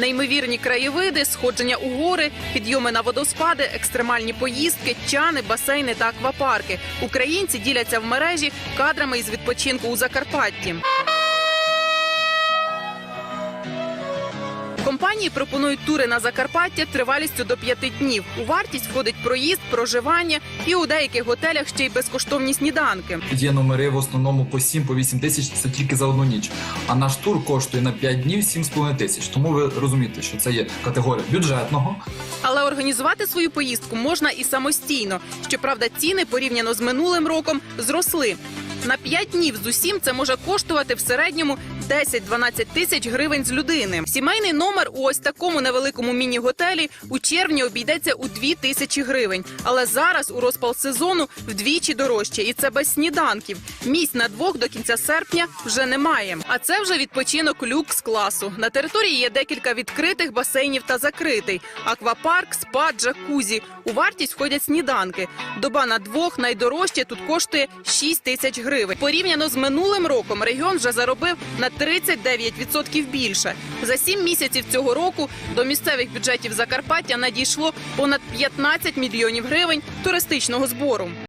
Неймовірні краєвиди, сходження у гори, підйоми на водоспади, екстремальні поїздки, чани, басейни та аквапарки. Українці діляться в мережі кадрами із відпочинку у Закарпатті. Компанії пропонують тури на Закарпаття тривалістю до п'яти днів. У вартість входить проїзд, проживання і у деяких готелях ще й безкоштовні сніданки. Є номери в основному по 7 по 8 тисяч це тільки за одну ніч. А наш тур коштує на 5 днів 7,5 тисяч. Тому ви розумієте, що це є категорія бюджетного. Але організувати свою поїздку можна і самостійно. Щоправда, ціни порівняно з минулим роком зросли. На 5 днів з усім це може коштувати в середньому 10-12 тисяч гривень з людини. Сімейний номер у ось такому невеликому міні-готелі у червні обійдеться у 2 тисячі гривень. Але зараз у розпал сезону вдвічі дорожче, і це без сніданків. Місць на двох до кінця серпня вже немає. А це вже відпочинок люкс класу. На території є декілька відкритих басейнів та закритий. Аквапарк, спа, джакузі. У вартість входять сніданки. Доба на двох найдорожче тут коштує 6 тисяч гривень. Порівняно з минулим роком регіон вже заробив на 39% більше. За сім місяців цього року до місцевих бюджетів Закарпаття надійшло понад 15 мільйонів гривень туристичного збору.